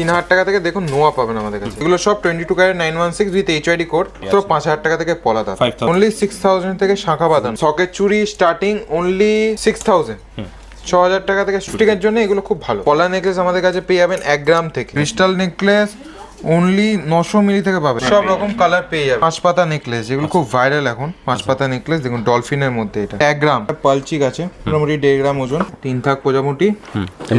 তিন হাজার টাকা থেকে দেখুন নোয়া পাবেন আমাদের কাছে। এগুলো সব twenty two carat nine one six with H ID code তো পাঁচ হাজার টাকা থেকে পলা দাম অনলি সিক্স থাউজেন্ড থেকে শাখা বাদাম। সকেট চুরি স্টার্টিং অনলি সিক্স থাউজেন্ড ছ হাজার টাকা থেকে শুটিংয়ের জন্য এগুলো খুব ভালো। পলা নেকলেস আমাদের কাছে পেয়ে যাবেন এক গ্রাম থেকে। ক্রিস্টাল নেকলেস অনলি নশো মিলি থেকে পাবেন সব রকম কালার পেয়ে যাবেন পাঁচ পাতা নেকলেস যেগুলো খুব ভাইরাল এখন পাঁচ পাতা নেকলেস দেখুন ডলফিনের মধ্যে এটা। এক গ্রাম। পালচিক আছে মোটামুটি দেড় গ্রাম ওজন। তিন থাক প্রজাপতি।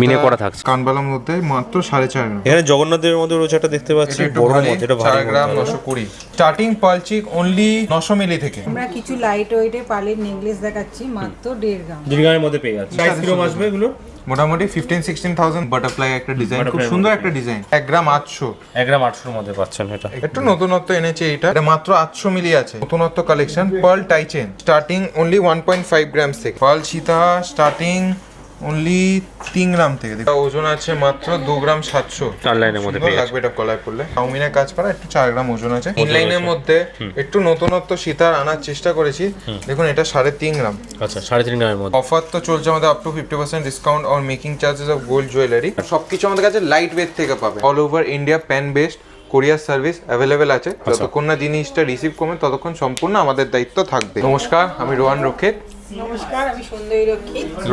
মিনে করা থাকছে। কানবালার মধ্যে মাত্র সাড়ে চার গ্রাম। এখানে জগন্নাথের মধ্যে রয়েছে একটা দেখতে পাচ্ছি বড় মধ্যে এটা চার গ্রাম নশো কুড়ি। স্টার্টিং পালচিক অনলি নশো মিলি থেকে। আমরা কিছু লাইট ওয়েটের পালের নেকলেস দেখাচ্ছি মাত্র দেড় গ্রাম। দেড় গ্রামের মধ্যে পেয়ে যাচ্ছে। সাইজ কীরকম আসবে এগুলো? মোটামুটি ফিফটিন সিক্সটিন থাউজেন্ড বাটারফ্লাই একটা ডিজাইন খুব সুন্দর একটা ডিজাইন এক গ্রাম আটশো। এক গ্রাম আটশোর মধ্যে পাচ্ছেন এটা। একটু নতুনত্ব এনেছে এটা। এটা মাত্র আটশো মিলি আছে। নতুনত্ব collection pearl tie chain starting only one point five grams থেকে। পার্ল সীতা স্টার্টিং অনলি তিন গ্রাম থেকে ওজন আছে মাত্র দু গ্রাম সাতশো। চার লাইনের মধ্যে লাগবে এটা কলায় পড়লে। চাউমিনের কাজ করা একটু চার গ্রাম ওজন আছে। ইনলাইনের মধ্যে একটু নতুনত্ব সীতার আনার চেষ্টা করেছি। দেখুন এটা সাড়ে তিন গ্রাম। আচ্ছা সাড়ে তিন গ্রামের মধ্যে। অফার তো চলছে আমাদের up to fifty percent discount on making charges of gold jewellery সবকিছু আমাদের কাছে লাইট ওয়েট থেকে পাবে। All over India pan based courier service available আছে যতক্ষণ না জিনিসটা রিসিভ করবে ততক্ষণ সম্পূর্ণ আমাদের দায়িত্ব থাকবে। নমস্কার আমি রোহান রক্ষিত। নমস্কার আমি সুন্দরী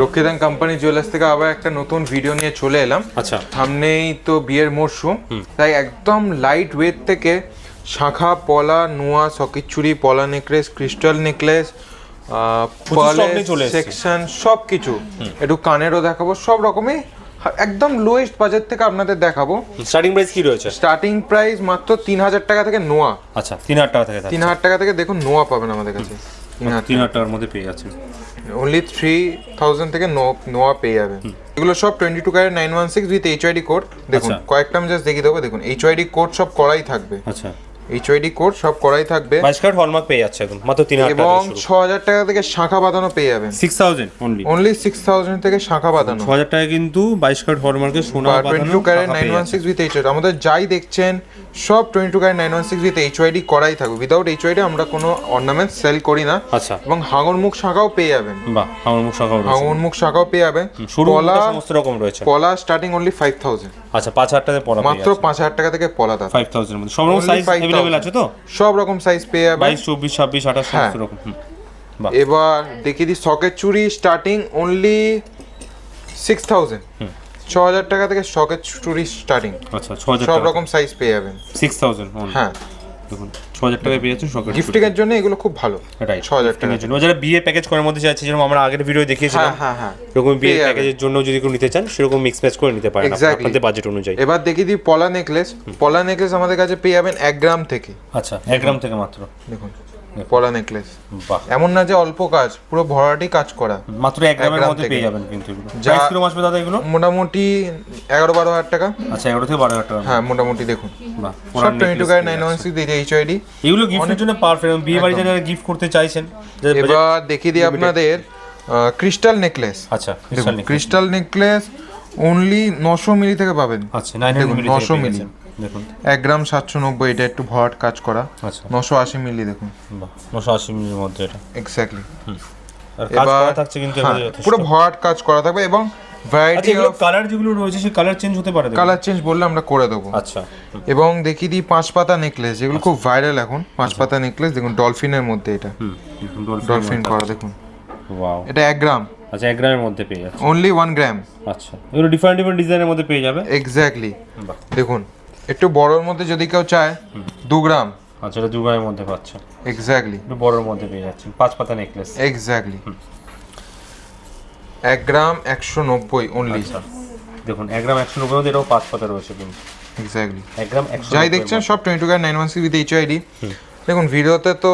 রক্ষিত অ্যান্ড কোম্পানি জুয়েলার্স থেকে আবার একটা নতুন ভিডিও নিয়ে চলে এলাম। আচ্ছা। সামনেই তো বিয়ের মরশুম তাই একদম লাইট ওয়েট থেকে শাখা পলা নোয়া সকিচুরি পলা নেকলেস ক্রিস্টাল নেকলেস। সেকশন সব কিছু একটু কানেরও দেখাবো সব রকমই। একদম লোয়েস্ট বাজেট থেকে আপনাদের দেখাবো। স্টার্টিং প্রাইস কি রয়েছে? স্টার্টিং প্রাইস মাত্র তিন হাজার টাকা থেকে নোয়া। আচ্ছা তিন হাজার টাকা থেকে তিন হাজার টাকা থেকে দেখুন নোয়া পাবেন আমাদের কাছে। তিন হাজার টাকার মধ্যে পেয়ে যাচ্ছেন অনলি থ্রি থাউজেন্ড থেকে নো নোয়া পেয়ে যাবে। এগুলো সব টোয়েন্টি টু কারের nine one six with H ID code দেখুন আচ্ছা। কয়েকটা আমি জাস্ট দেখিয়ে দেবো দেখুন এইচ আইডি কোড সব করাই থাকবে। আচ্ছা। এইচ আইডি কোড সব করাই থাকবে। বাইশ কার্ড হলমার্ক পেয়ে যাচ্ছে একদম মাত্র তিন হাজার এবং টাকা ছ হাজার টাকা থেকে শাখা বাঁধানো পেয়ে যাবেন। Six thousand only only six thousand থেকে শাখা বাঁধানো। ছ হাজার টাকা কিন্তু বাইশ কার্ড হলমার্কের সোনা twenty two carat nine one six with H আমাদের যাই দেখছেন সব twenty two carat nine one six with H ID করাই থাকবে। উইদাউট এইচ আইডি আমরা কোনো অর্নামেন্ট সেল করি না। আচ্ছা। এবং হাঙর মুখ শাখাও পেয়ে যাবেন। বাহ আমার মুখ শাখাও রয়েছে। হাঙর মুখ শাখাও পেয়ে যাবেন। শুরু পলা সমস্ত রকম রয়েছে। পলা স্টার্টিং অনলি ফাইভ থাউজেন্ড আচ্ছা পাঁচ হাজার টাকা পড়া মাত্র পাঁচ হাজার টাকা থেকে পলা ফাইভ থাউজেন্ড মধ্যে। সব রকম সাইজ 5,000 অ্যাভেলেবেল আছে তো? সব রকম সাইজ পেয়ে বাইশ চব্বিশ ছাব্বিশ আঠাশ হ্যাঁ। সমস্ত রকম। এবার দেখিয়ে দিই সকেট চুরি স্টার্টিং অনলি সিক্স থাউজেন্ড ছ হাজার টাকা থেকে সকেট চুরি স্টার্টিং আচ্ছা ছ হাজার সব রকম সাইজ পেয়ে যাবেন। সিক্স থাউজেন্ড হ্যাঁ। দেখুন ছ হাজার টাকায় পেয়ে যাচ্ছেন সকেট গিফটিং এর জন্য এগুলো খুব ভালো। রাইট ছ হাজার টাকা। জন্য। যারা বিয়ে প্যাকেজ করার মধ্যে চাইছে যেরকম আমরা আগের ভিডিও দেখিয়েছিলাম হ্যাঁ হ্যাঁ হ্যাঁ। এরকম বিয়ে প্যাকেজের জন্য যদি কেউ নিতে চান সেরকম মিক্স ম্যাচ করে নিতে পারেন আপনাদের বাজেট অনুযায়ী। এবার দেখিয়ে দিই পলা নেকলেস পলা নেকলেস আমাদের কাছে পেয়ে যাবেন এক গ্রাম থেকে। আচ্ছা এক গ্রাম থেকে মাত্র। দেখুন। পলা নেকলেস এমন না যে অল্প কাজ পুরো ভরাটি কাজ করা। মাত্র এক গ্রামের মধ্যে পেয়ে যাবেন কিন্তু যা- কীরকম আসবে দাদা এগুলো? মোটামুটি এগারো বারো হাজার টাকা। আচ্ছা এগারো থেকে বারো হাজার টাকা। হ্যাঁ মোটামুটি দেখুন। সব টোয়েন্টি পেয়ে nine one. Six H ID এগুলো গিফটের জন্য পারফেক্ট বিয়ে বাড়িতে যারা গিফট করতে চাইছেন এবার দেখিয়ে দিই আপনাদের ক্রিস্টাল নেকলেস আচ্ছা। ক্রিস্টাল নেকলেস অনলি নশো মিলি থেকে পাবেন। আচ্ছা 900 মিলি। দেখুন। এক গ্রাম সাতশো নব্বই এটা একটু ভরাট কাজ করা। আচ্ছা। নশো আশি মিলি দেখুন। নশো আশি মিলির মধ্যে এটা। এক্স্যাক্টলি এবার থাকছে কিন্তু হ্যাঁ। পুরো ভরাট কাজ করা থাকবে এবং আচ্ছা ভ্যারাইটি অফ কালার যেগুলো রয়েছে সেই কালার চেঞ্জ হতে পারে কালার চেঞ্জ বললে আমরা করে দেবো। আচ্ছা। এবং দেখিয়ে দিই পাঁচ পাতা নেকলেস যেগুলো খুব ভাইরাল এখন। পাঁচ পাতা নেকলেস দেখুন ডলফিনের মধ্যে এটা। ডলফিন করা দেখুন। ওয়াও এটা এক গ্রাম। আচ্ছা এক গ্রামের মধ্যে পেয়ে যাচ্ছে। অনলি ওয়ান গ্রাম আচ্ছা। এগুলো ডিফারেন্ট ডিফারেন্ট ডিজাইনের মধ্যে পেয়ে যাবে? এক্স্যাক্টলি দেখুন। একটু বড়র মধ্যে যদি কেউ চায় দু গ্রাম। আচ্ছা এটা দু গ্রামের মধ্যে পাচ্ছে। এক্স্যাক্টলি একটু বড়র মধ্যে পেয়ে যাচ্ছেন পাঁচ পাতা নেকলেস এক্স্যাক্টলি এক গ্রাম একশো নব্বই অনলি আচ্ছা দেখুন এক গ্রাম একশো নব্বই মধ্যে এটাও পাঁচ পাতা রয়েছে কিন্তু। এক্স্যাক্টলি এক গ্রাম একশো যাই দেখছেন সব twenty two nine one six with H ID দেখুন ভিডিওতে তো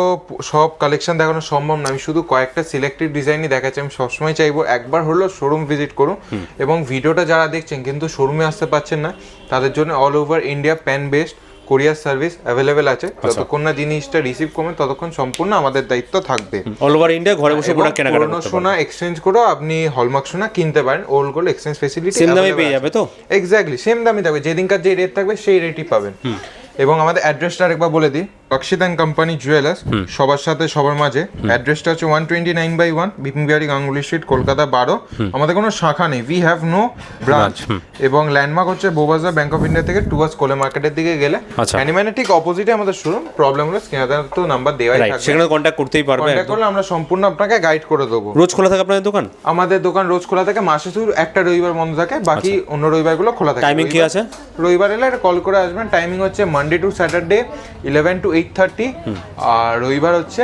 সব কালেকশন দেখানো সম্ভব না। আমি শুধু কয়েকটা সিলেক্টেড ডিজাইনই দেখাচ্ছি। আমি সবসময় চাইব একবার হলেও শোরুম ভিজিট করুন। এবং ভিডিওটা যারা দেখছেন কিন্তু শোরুমে আসতে পারছেন না তাদের জন্য all over India pan based courier service available আছে। যতক্ষণ না জিনিসটা রিসিভ করবেন ততক্ষণ সম্পূর্ণ আমাদের দায়িত্ব থাকবে। অল ওভার ইন্ডিয়া ঘরে বসে প্রোডাক্ট কেনাকাটা করতে সোনা এক্সচেঞ্জ করেও আপনি হলমার্ক সোনা কিনতে পারেন। Old gold exchange facility same দামে পেয়ে যাবে তো? এক্স্যাক্টলি সেম দামই থাকবে। যেদিনকার যে রেট থাকবে সেই রেটই পাবেন। এবং আমাদের অ্যাড্রেসটা আরেকবার বলে দিই। অক্ষিত অ্যান্ড কোম্পানি জুয়েলার্স সবার সাথে সবার মাঝে। অ্যাড্রেসটা হচ্ছে one twenty nine by one Bipin Behari Ganguly street Kolkata বারো। আমাদের কোনো শাখা নেই। উই হ্যাভ নো ব্রাঞ্চ এবং ল্যান্ডমার্ক হচ্ছে বোবাজার ব্যাংক অফ ইন্ডিয়া থেকে টুয়ার্স কোলে মার্কেটের দিকে গেলে। আচ্ছা। অ্যানিম্যানের ঠিক অপোজিটে আমাদের শোরুম প্রবলেম হলে স্ক্রিনে তো নাম্বার দেওয়াই থাকবে। সেখানে কন্ট্যাক্ট করতেই পারবে কন্ট্যাক্ট। করলে আমরা সম্পূর্ণ আপনাকে গাইড করে দেবো। রোজ খোলা থাকে আপনাদের দোকান? আমাদের দোকান রোজ খোলা থাকে মাসে শুধু একটা রবিবার বন্ধ থাকে বাকি অন্য রবিবারগুলো খোলা থাকে। Timing কি আছে? রবিবার এলে কল করে আসবেন। টাইমিং হচ্ছে Monday to Saturday eleven to eight thirty আর রবিবার হচ্ছে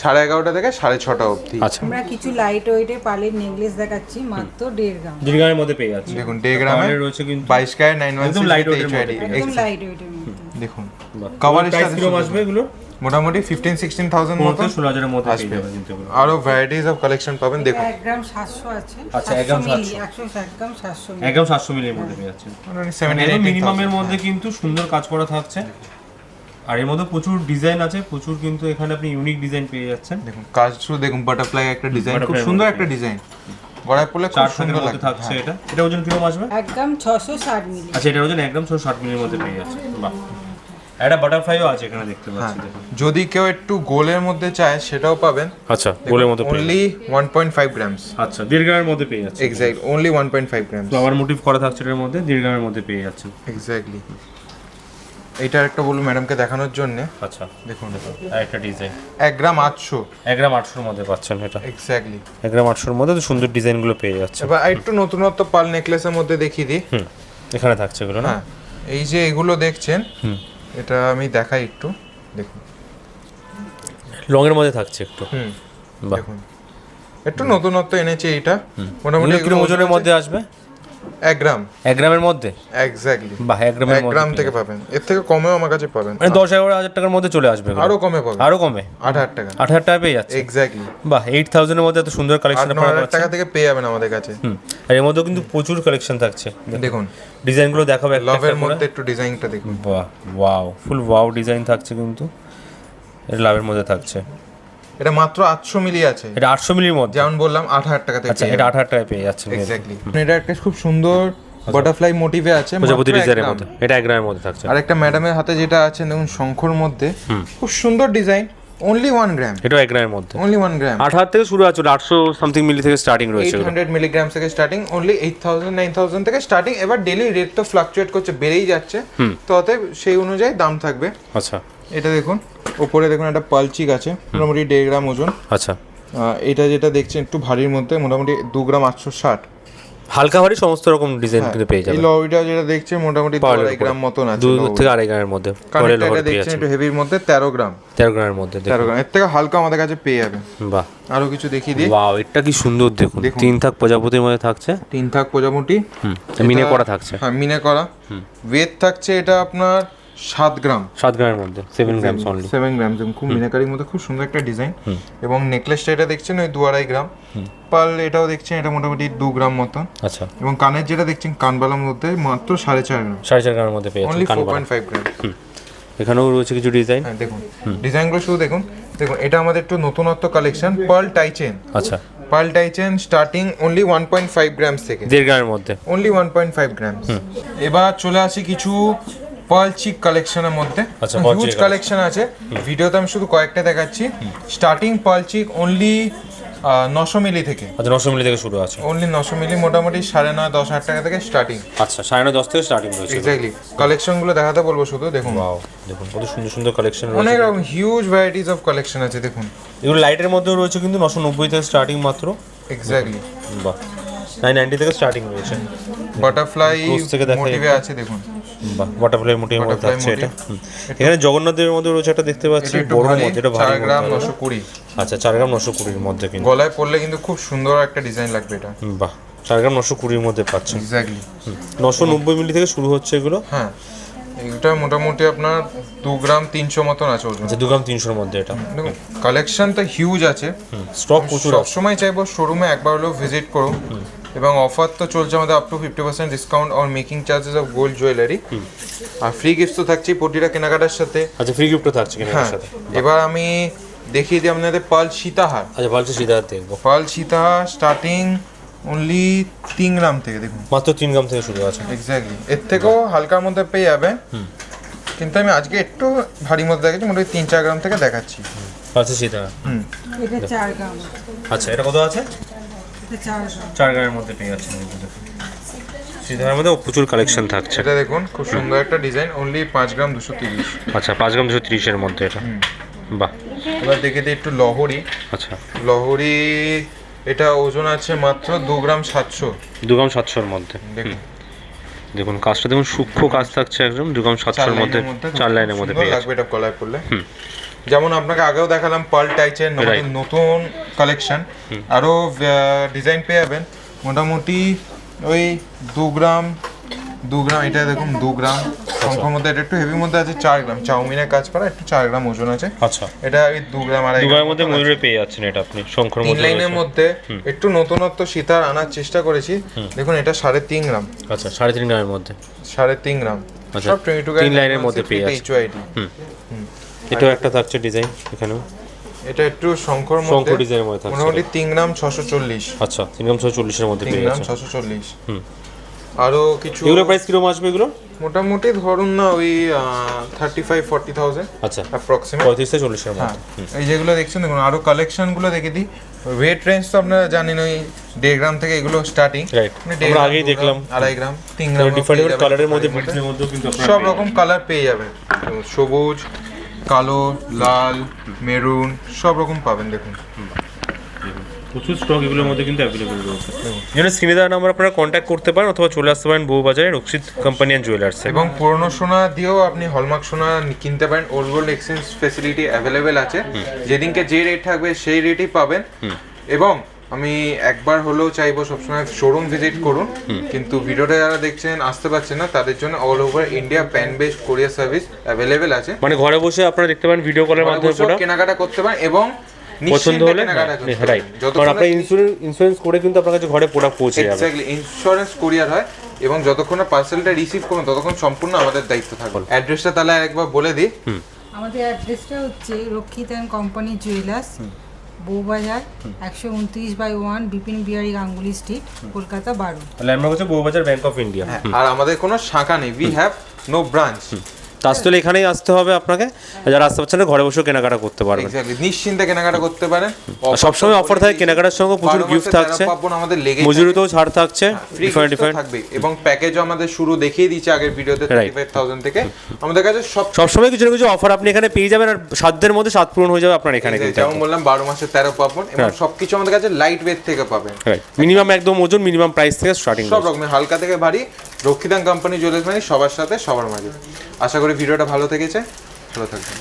সাড়ে এগারোটা থেকে সাড়ে ছটা অবধি। আচ্ছা। আমরা কিছু লাইট ওয়েটের পালের নেকলেস দেখাচ্ছি মাত্র দেড় গ্রাম দীর্ঘায়ের মধ্যে পেয়ে যাচ্ছে। দেখুন ডেগ্রামে কালারে রয়েছে কিন্তু বাইশ কায় নাইন ওয়ান একদম weight এর মধ্যে। একদম লাইট ওয়েটের মধ্যে। দেখুন কীরকম আসবে এগুলো মোটামুটি ফিফটিন সিক্সটিন থাউজেন্ড মতো ষোলো হাজারের মধ্যে আসবে। আরও ভ্যারাইটিস অফ কালেকশন পাবেন দেখুন। এক গ্রাম সাতশো আছে। আচ্ছা, এক গ্রাম মিলি 700 একশো ষাট গ্রাম সাতশো একদম মিলির মধ্যে পেয়ে সেভেন্টি মিনিমামের মধ্যে কিন্তু সুন্দর কাজ করা থাকছে। আর এর মধ্যে প্রচুর ডিজাইন আছে প্রচুর কিন্তু এখানে আপনি ইউনিক ডিজাইন পেয়ে যাচ্ছেন। দেখুন কাজ শুধু দেখুন বাটারফ্লাই একটা ডিজাইন খুব সুন্দর একটা ডিজাইন গড়ায় পড়লে খুব সুন্দর লাগবে থাকছে এটা। এটা ওজন কীরকম আসবে? এক গ্রাম ছশো ষাট মিলি। আচ্ছা এটা ওজন একদম ছশো ষাট মিলির মধ্যে পেয়ে যাচ্ছে। বাহ। একটা বাটারফ্লাইও আছে এখানে দেখতে পাচ্ছি যদি কেউ একটু গোলের মধ্যে চায় সেটাও পাবেন। আচ্ছা গোলের মধ্যে পেয়ে only one point five grams আচ্ছা দেড় গ্রামের মধ্যে পেয়ে যাচ্ছে। Exact only one point five grams flower motif করা থাকছে এর মধ্যে দেড় গ্রামের মধ্যে পেয়ে যাচ্ছেন এক্স্যাক্টলি এইটা একটা বলুন ম্যাডামকে দেখানোর জন্য। আচ্ছা। দেখুন। একটা ডিজাইন এক গ্রাম আটশো। এক গ্রাম আটশোর মধ্যে পাচ্ছেন এটা। এক্স্যাক্টলি এক গ্রাম আটশোর মধ্যে তো সুন্দর ডিজাইনগুলো পেয়ে যাচ্ছে। এবার একটু নতুনত্ব পাল নেকলেসের মধ্যে দেখিয়ে দিই। হুম এখানে থাকছে এগুলো না? হ্যাঁ এই যে এগুলো দেখছেন হুম। এটা আমি দেখাই একটু। দেখুন। লংয়ের মধ্যে থাকছে একটু। হুম দেখুন। একটু নতুনত্ব এনেছে এটা মোটামুটি ওজনের মধ্যে আসবে? এক গ্রাম। এক গ্রামের মধ্যে? এক্স্যাক্টলি বাহ এক গ্রামের এক মধ্যে গ্রাম থেকে পাবেন। এর থেকে কমেও আমার কাছে পাবেন। মানে দশ এগারো হাজার টাকার মধ্যে চলে আসবে। আরও কমে পাবেন। আরও কমে? আট হাজার টাকা। আট হাজার টাকা পেয়ে যাচ্ছে। এক্স্যাক্টলি বাহ এইট থাউজেন্ডের মধ্যে এত সুন্দর কালেকশন আপনারা হাজার টাকা থেকে পেয়ে যাবেন আমাদের কাছে। হুম আর এর মধ্যেও কিন্তু প্রচুর কালেকশন থাকছে। দেখুন ডিজাইনগুলো দেখাবে একটা লাভের মধ্যে একটু ডিজাইনটা দেখুন। বাহ ওয়াও ফুল ওয়াও ডিজাইন থাকছে কিন্তু। এটা লাভের মধ্যে থাকছে। এটা মাত্র আটশো মিলি আছে। এটা আটশো মিলির মধ্যে। যেমন বললাম আট হাজার টাকা আচ্ছা এটা আট হাজার টাকায় পেয়ে যাচ্ছেন এক্স্যাক্টলি এটা একটা খুব সুন্দর বাটারফ্লাই মোটিভে আছে প্রজাপতি ডিজাইনের মধ্যে। এটা এক গ্রামের মধ্যে থাকছে। আর একটা ম্যাডামের হাতে যেটা আছে দেখুন শঙ্খর মধ্যে। খুব সুন্দর ডিজাইন অনলি ওয়ান গ্রাম এটাও এক গ্রামের মধ্যে। অনলি ওয়ান গ্রাম আট হাজার থেকে শুরু আছে আটশো সামথিং মিলি থেকে স্টার্টিং রয়েছে এইট। হান্ড্রেড মিলিগ্রাম থেকে starting only eight thousand nine thousand থেকে স্টার্টিং এবার ডেলি রেট তো ফ্লাকচুয়েট করছে বেড়েই যাচ্ছে। তো অতএব সেই অনুযায়ী দাম থাকবে। আচ্ছা। এটা দেখুন। ওপরে দেখুন একটা পালচিক আছে মোটামুটি দেড় গ্রাম ওজন। আচ্ছা। এটা যেটা দেখছেন একটু ভারীর মধ্যে মোটামুটি দু গ্রাম আটশো ষাট। হালকা ভারী সমস্ত রকম ডিজাইন কিন্তু পেয়ে এই যাবে লবিটা যেটা দেখছেন মোটামুটি আড়াই গ্রাম মতন আছে দু লউরি। থেকে আড়াই গ্রামের মধ্যে পরে এটা দেখছেন একটু হেভির মধ্যে তেরো গ্রাম। তেরো গ্রামের মধ্যে দেখুন। তেরো গ্রাম। এর থেকে হালকা আমাদের কাছে পেয়ে যাবেন। বাহ। আরও কিছু দেখিয়ে দিই। ওয়াও এটা কি সুন্দর দেখুন। তিন থাক প্রজাপতির মধ্যে থাকছে। তিন থাক প্রজাপতি। হুম মিনে করা থাকছে। হ্যাঁ মিনে করা। ওয়েট থাকছে এটা আপনার সাত গ্রাম। সাত গ্রামের মধ্যে সেভেন গ্রামস অনলি সেভেন গ্রাম খুব মিনাকারির মধ্যে খুব সুন্দর একটা ডিজাইন এবং নেকলেসটা এটা দেখছেন ওই দু আড়াই গ্রাম। পাল এটাও দেখছেন এটা মোটামুটি দু গ্রাম মতন। আচ্ছা। এবং কানের যেটা দেখছেন কানবালার মধ্যে মাত্র সাড়ে চার গ্রাম। সাড়ে চার গ্রামের মধ্যে পেয়ে অনলি ফোর কানবালা পয়েন্ট ফাইভ গ্রাম এখানেও রয়েছে কিছু ডিজাইন হ্যাঁ দেখুন। ডিজাইনগুলো শুধু দেখুন। দেখুন এটা আমাদের একটু নতুনত্ব কালেকশন পার্ল টাইচেন আচ্ছা। Pearl tie chain starting only one point five grams থেকে। দেড় গ্রামের মধ্যে। Only one point five grams এবার চলে আসি কিছু পার্ল চিক কালেকশনের মধ্যে আচ্ছা, হিউজ কালেকশন আছে। ভিডিওতে আমি শুধু কয়েকটা দেখাচ্ছি। স্টার্টিং পার্ল চিক অনলি নশো মিলি থেকে। আচ্ছা নশো মিলি থেকে শুরু আছে। অনলি নশো মিলি মোটামুটি সাড়ে নয় দশ হাজার টাকা থেকে স্টার্টিং আচ্ছা সাড়ে নয় দশ থেকে স্টার্টিং রয়েছে। এক্স্যাক্টলি কালেকশনগুলো দেখাতে বলব শুধু দেখুন। ওয়াও দেখুন কত সুন্দর সুন্দর কালেকশন অনেক রকম হিউজ ভ্যারাইটিস অফ কালেকশন আছে দেখুন। এগুলো লাইটের মধ্যেও রয়েছে কিন্তু নশো নব্বই থেকে স্টার্টিং মাত্র। এক্স্যাক্টলি বাহ। নাইন নাইনটি থেকে স্টার্টিং রয়েছে। বাটারফ্লাই থেকে দেখাই আছে দেখুন। বাহ বাটারফ্লাই মোটিভের মধ্যে থাকছে এটা। এখানে জগন্নাথের মধ্যে রয়েছে একটা দেখতে পাচ্ছি বড় মধ্যে এটা ভারী গ্রাম মধ্যে। নশো কুড়ি। আচ্ছা চার গ্রাম নশো কুড়ির মধ্যে কিন্তু। গলায় পরলে কিন্তু খুব সুন্দর একটা ডিজাইন লাগবে এটা। বাহ। চার গ্রাম নশো কুড়ির মধ্যে পাচ্ছেন। এক্স্যাক্টলি নশো নব্বই মিলি থেকে শুরু হচ্ছে এগুলো? হ্যাঁ। এটা মোটামুটি আপনার দু গ্রাম তিনশো মতন আছে ওজন। আচ্ছা দু গ্রাম তিনশোর মধ্যে এটা। দেখুন কালেকশন তো হিউজ আছে। স্টক প্রচুর সবসময় চাইব শোরুমে একবার হলেও ভিজিট করো এবং অফার তো চলছে আমাদের up to fifty percent discount on making charges of gold jewellery R free gift তো থাকছেই প্রতিটা কেনাকাটার সাথে। আচ্ছা ফ্রি গিফটও থাকছে হ্যাঁ। এর সাথে। এবার আমি দেখিয়ে দিই আপনাদের পাল সীতাহার। আচ্ছা পাল সীতাহার দেখব। পাল সীতাহার স্টার্টিং অনলি তিন গ্রাম থেকে দেখুন। মাত্র তিন গ্রাম থেকে শুরু আছে। এক্স্যাক্টলি এর থেকেও হালকার মধ্যে পেয়ে যাবেন কিন্তু আমি আজকে একটু ভারী মধ্যে দেখাচ্ছি মোটামুটি তিন চার গ্রাম থেকে দেখাচ্ছি। আচ্ছা সেটা হুম। এটা চার গ্রাম। আচ্ছা এটা কত আছে? চার মধ্যে পেয়ে যাচ্ছেন এগুলো। মধ্যে প্রচুর কালেকশন থাকছে। এটা দেখুন খুব সুন্দর একটা ডিজাইন অনলি পাঁচ গ্রাম দুশো তিরিশ। আচ্ছা পাঁচ গ্রাম দুশো তিরিশের মধ্যে এটা। বাহ। এবার দেখে দিই একটু লহরি। আচ্ছা। লহরি এটা ওজন আছে মাত্র দু গ্রাম সাতশো। দু গ্রাম সাতশোর মধ্যে। দেখুন। দেখুন কাজটা দেখুন সূক্ষ্ম কাজ থাকছে একদম। দু গ্রাম সাতশোর মধ্যে চার লাইনের মধ্যে লাগবে এটা পড়লে যেমন আপনাকে আগেও দেখালাম পার্ল টাইচের নতুন কালেকশন আরও ডিজাইন পেয়ে যাবেন। মোটামুটি ওই দু গ্রাম দু গ্রাম এটা দেখুন দু গ্রাম। সংখ্যার মধ্যে এটা একটু হেভির মধ্যে আছে চার গ্রাম। চাউমিনের কাজ করা একটু চার গ্রাম ওজন আছে। আচ্ছা। এটা ওই দু গ্রাম আড়াই গ্রামের মধ্যে ময়ূরে পেয়ে যাচ্ছেন এটা আপনি মধ্যে লাইনের মধ্যে একটু নতুনত্ব সীতার আনার চেষ্টা করেছি। দেখুন এটা সাড়ে তিন গ্রাম। আচ্ছা সাড়ে তিন গ্রামের মধ্যে। সাড়ে তিন গ্রাম। আচ্ছা, সব টোয়েন্টি টু তিন লাইনের মধ্যে পেয়ে যাচ্ছে। এইচওআইডি এটাও একটা থাকছে ডিজাইন এখানেও। এটা একটু শঙ্কর শঙ্কর ডিজাইনের মধ্যে থাকছে মোটামুটি তিন গ্রাম ছশো চল্লিশ। আচ্ছা তিন গ্রাম ছশো চল্লিশের মধ্যে তিন পেয়ে গ্রাম ছশো চল্লিশ। হুম। আরও কিছু এগুলো প্রাইস কীরকম আসবে এগুলো? মোটামুটি ধরুন না ওই থার্টি ফাইভ ফর্টি থাউজেন্ড আচ্ছা। অ্যাপ্রক্সিমেট পঁয়ত্রিশ থেকে চল্লিশের হ্যাঁ। মধ্যে এই যেগুলো দেখছেন দেখুন আরও কালেকশনগুলো দেখে দিই। ওয়েট রেঞ্জ তো আপনারা জানেন ওই দেড় গ্রাম থেকে এগুলো স্টার্টিং Right. আমরা আগেই দেখলাম। আড়াই গ্রাম তিন গ্রাম ডিফারেন্ট কালারের মধ্যে সব রকম কালার পেয়ে যাবেন। সবুজ কালো লাল মেরুন সব রকম পাবেন দেখুন। প্রচুর স্টক এগুলোর মধ্যে কিন্তু অ্যাভেলেবল রয়েছে। স্ক্রিনে দেওয়া নাম্বার আপনারা কন্ট্যাক্ট করতে পারেন অথবা চলে আসতে পারেন বহু বাজারে রক্ষিত কোম্পানি অ্যান্ড জুয়েলার্সে এবং পুরনো সোনা দিয়েও আপনি হলমার্ক সোনা কিনতে পারেন। Old gold exchange facility available আছে যেদিনকে যে রেট থাকবে সেই রেটই পাবেন। এবং আমি একবার হলেও চাইব সবসময় শোরুম ভিজিট করুন কিন্তু ভিডিওটা যারা দেখছেন আসতে পারছেন না তাদের জন্য all over India pan based courier service available আছে। মানে ঘরে বসে আপনারা দেখতে পারেন ভিডিও কলের মাধ্যমে কেনাকাটা করতে পারেন এবং পছন্দ হলে কেনাকাটা রাইট কারণ যতক্ষণ আপনার ইন্স্যুরেন্স ইন্স্যুরেন্স করে কিন্তু আপনার কাছে ঘরে প্রোডাক্ট পৌঁছে যাবে। এক্স্যাক্টলি ইন্স্যুরেন্স কুরিয়ার হয় এবং যতক্ষণ না পার্সেলটা রিসিভ করুন ততক্ষণ সম্পূর্ণ আমাদের দায়িত্ব থাকবে। অ্যাড্রেসটা তাহলে একবার বলে দিই। আমাদের অ্যাড্রেসটা হচ্ছে রক্ষিত অ্যান্ড কোম্পানি জুয়েলার্স বউবাজার একশো উনত্রিশ by one Bipin Bihari Ganguly street Kolkata বারো। ল্যান্ডমার্ক হচ্ছে বউবাজার ব্যাংক অফ ইন্ডিয়া আর আমাদের কোনো শাখা নেই। উই হ্যাভ নো ব্রাঞ্চ তাহলে এখানেই আসতে হবে আপনাকে। যারা আসতে পারছেন ঘরে বসেও কেনাকাটা করতে পারবেন। নিশ্চিন্তে কেনাকাটা করতে পারেন। সবসময় অফার থাকে কেনাকাটার সঙ্গে প্রচুর গিফট থাকছে। আমাদের লেগে মজুরিতেও ছাড় থাকছে ডিফারেন্ট ডিফারেন্ট থাকবে এবং প্যাকেজও আমাদের শুরু দেখিয়ে দিয়েছে আগের ভিডিওতে থার্টি ফাইভ থাউজেন্ড থেকে। আমাদের কাছে সব সবসময় কিছু না কিছু অফার আপনি এখানে পেয়ে যাবেন আর সাধ্যের মধ্যে সাত পূরণ হয়ে যাবে আপনার এখানে যেমন বললাম বারো মাসে তেরো পাবন এবং। সবকিছু আমাদের কাছে লাইট ওয়েট থেকে পাবেন। মিনিমাম একদম ওজন মিনিমাম প্রাইস থেকে স্টার্টিং সব রকমের হালকা থেকে ভারী। রক্ষিতাং কোম্পানি জুয়েলার্স মানে সবার সাথে সবার মাঝে। আশা করি ভিডিওটা ভালো থেকেছে। ভালো থাকবেন।